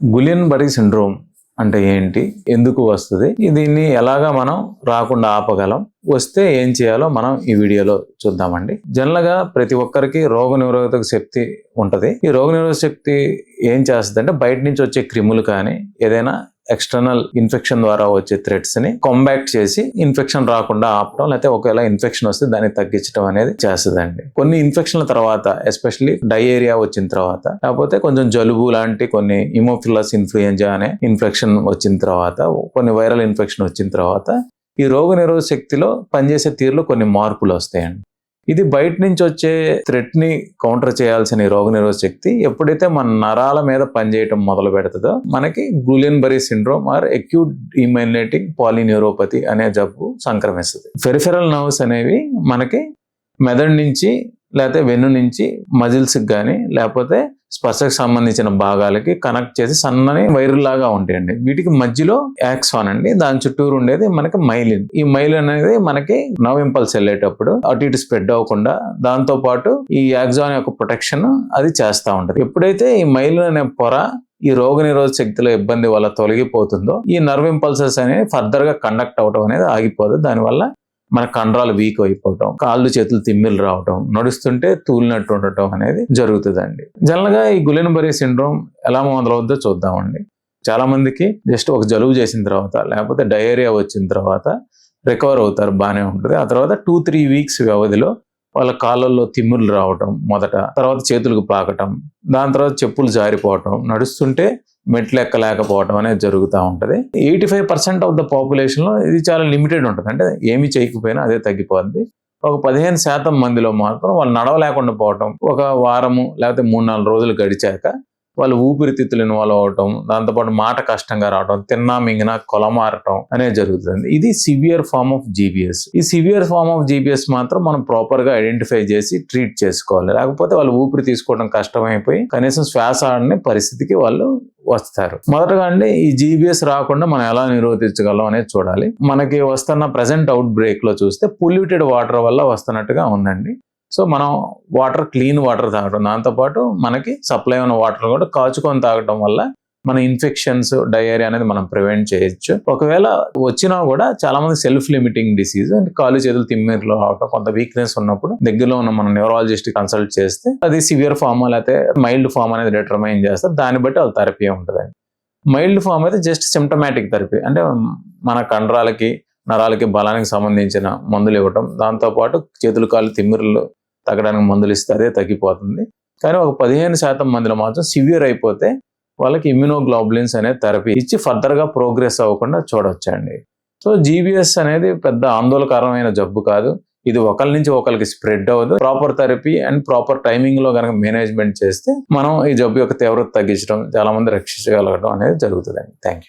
Guillain bury syndrome అంటే ఏంటి? ఎందుకు వస్తుంది? దీన్ని ఎలాగా మనం రాకుండా ఆపగలం? వస్తే ఏం చేయాలో మనం ఈ వీడియోలో చూద్దామండి. జనరల్గా ప్రతి ఒక్కరికి రోగ నిరోధక శక్తి ఉంటుంది. ఈ రోగ నిరోధక శక్తి ఏం చేస్తుంది అంటే బయట నుంచి వచ్చే క్రిములు కానీ ఏదైనా ఎక్స్టర్నల్ ఇన్ఫెక్షన్ ద్వారా వచ్చే థ్రెడ్స్ని కాంబాక్ట్ చేసి ఇన్ఫెక్షన్ రాకుండా ఆపడం లేకపోతే ఒకవేళ ఇన్ఫెక్షన్ వస్తే దాన్ని తగ్గించడం అనేది చేస్తుందండి. కొన్ని ఇన్ఫెక్షన్ల తర్వాత ఎస్పెషల్లీ డయేరియా వచ్చిన తర్వాత లేకపోతే కొంచెం జలుబు లాంటి కొన్ని ఇమోఫిలస్ ఇన్ఫ్లుయెంజా అనే ఇన్ఫెక్షన్ వచ్చిన తర్వాత కొన్ని వైరల్ ఇన్ఫెక్షన్ వచ్చిన తర్వాత ఈ రోగ నిరోధ శక్తిలో పనిచేసే తీరులో కొన్ని మార్పులు వస్తాయండి. ఇది బయట నుంచి వచ్చే థ్రెట్ని కౌంటర్ చేయాల్సిన ఈ రోగ శక్తి ఎప్పుడైతే మన నరాల మీద పనిచేయటం మొదలు పెడుతుందో మనకి Guillain Barre syndrome or acute immunating polyneuropathy అనే జబ్బు సంక్రమిస్తుంది. ఫెరిఫెరల్ నర్వ్స్ అనేవి మనకి మెదడు నుంచి లేకపోతే వెన్ను నుంచి మజిల్స్కి కానీ లేకపోతే స్పర్శకు సంబంధించిన భాగాలకి కనెక్ట్ చేసి సన్నని వైర్ లాగా ఉంటాయండి. వీటికి మధ్యలో యాక్సాన్ అండి. దాని చుట్టూరు ఉండేది మనకి మైలిన్. ఈ మైలిన్ అనేది మనకి నవ్ ఇంపల్స్ వెళ్ళేటప్పుడు అటు ఇటు స్ప్రెడ్ అవ్వకుండా దాంతో పాటు ఈ యాక్సాన్ యొక్క ప్రొటెక్షన్ అది చేస్తూ ఉంటుంది. ఎప్పుడైతే ఈ మైలిన్ అనే పొర ఈ రోగ నిరోధక శక్తిలో ఇబ్బంది వల్ల తొలగిపోతుందో ఈ నర్వ్ ఇంపల్సెస్ అనేవి ఫర్దర్గా కండక్ట్ అవడం అనేది ఆగిపోదు. దానివల్ల మన కండరాలు వీక్ అయిపోవటం కాళ్ళు చేతులు తిమ్మిలు రావటం నడుస్తుంటే తూలినట్టు ఉండటం అనేది జరుగుతుందండి. జనరల్గా ఈ గులెనబరీ సిండ్రోమ్ ఎలా మొదలవుద్దో చూద్దామండి. చాలా మందికి జస్ట్ ఒక జలుబు చేసిన తర్వాత లేకపోతే డయేరియా వచ్చిన తర్వాత రికవర్ అవుతారు బాగానే ఉంటుంది. ఆ తర్వాత టూ త్రీ వీక్స్ వ్యవధిలో వాళ్ళ కాళ్ళల్లో తిమ్ములు రావటం మొదట తర్వాత చేతులకు పాకటం దాని తర్వాత చెప్పులు జారిపోవటం నడుస్తుంటే మెట్లు ఎక్కలేకపోవడం అనేది జరుగుతూ ఉంటుంది. Eighty five percent of the పాపులేషన్లో ఇది చాలా లిమిటెడ్ ఉంటుంది. అంటే ఏమి చేయకపోయినా అదే తగ్గిపోద్ది. ఒక పదిహేను శాతం మందిలో మాత్రం వాళ్ళు నడవలేకుండా పోవటం ఒక వారము లేకపోతే మూడు నాలుగు రోజులు గడిచాక వాళ్ళు ఊపిరితిత్తులు ఇన్వాల్వ్ అవటం దాంతోపాటు మాట కష్టంగా రావటం తిన్నా మింగినా కొలమారటం అనేది జరుగుతుంది. ఇది సివియర్ ఫార్మ్ ఆఫ్ జీబీఎస్ ఈ సివియర్ ఫార్మ్ ఆఫ్ జీబీఎస్ మాత్రం మనం ప్రాపర్గా ఐడెంటిఫై చేసి ట్రీట్ చేసుకోవాలి. లేకపోతే వాళ్ళు ఊపిరి తీసుకోవడం కష్టమైపోయి కనీసం శ్వాస ఆడని పరిస్థితికి వాళ్ళు వస్తారు. మొదటగా అండి ఈ జీబీఎస్ రాకుండా మనం ఎలా నిరోధించగలం అనేది చూడాలి. మనకి వస్తున్న ప్రజెంట్ అవుట్ బ్రేక్లో చూస్తే పొల్యూటెడ్ వాటర్ వల్ల వస్తున్నట్టుగా ఉందండి. సో మనం వాటర్ క్లీన్ వాటర్ తాగడం దాంతోపాటు మనకి సప్లై ఉన్న వాటర్ కూడా కాచుకొని తాగడం వల్ల మన ఇన్ఫెక్షన్స్ డయేరియా అనేది మనం ప్రివెంట్ చేయొచ్చు. ఒకవేళ వచ్చినా కూడా చాలా మంది సెల్ఫ్ లిమిటింగ్ డిసీజ్ అంటే కాలు చేతులు తిమ్మిర్లు రావటం కొంత వీక్నెస్ ఉన్నప్పుడు దగ్గరలో ఉన్న మన న్యూరాలజిస్ట్ కన్సల్ట్ చేస్తే అది సివియర్ ఫామ్ లేకపోతే మైల్డ్ ఫామ్ అనేది డిటర్మైన్ చేస్తారు దాన్ని బట్టి వాళ్ళ థెరపీ ఉంటుంది మైల్డ్ ఫామ్ అయితే జస్ట్ సిమ్టమాటిక్ థెరపీ. అంటే మన కండరాలకి నరాలకి బలానికి సంబంధించిన మందులు ఇవ్వటం. దాంతోపాటు చేతులు కాళ్ళు తిమ్మిర్లు తగ్గడానికి మందులు ఇస్తే అదే తగ్గిపోతుంది. కానీ ఒక పదిహేను శాతం మందిలో మాత్రం సివియర్ అయిపోతే వాళ్ళకి ఇమ్యూనోగ్లోబులిన్స్ అనే థెరపీ ఇచ్చి ఫర్దర్గా ప్రోగ్రెస్ అవ్వకుండా చూడొచ్చండి. సో జీబీఎస్ అనేది పెద్ద ఆందోళనకరమైన జబ్బు కాదు. ఇది ఒకరి నుంచి ఒకరికి స్ప్రెడ్ అవ్వదు. ప్రాపర్ థెరపీ అండ్ ప్రాపర్ టైమింగ్లో కనుక మేనేజ్మెంట్ చేస్తే మనం ఈ జబ్బు యొక్క తీవ్రత తగ్గించడం చాలా మంది రక్షించగలగడం అనేది జరుగుతుందండి. Thank you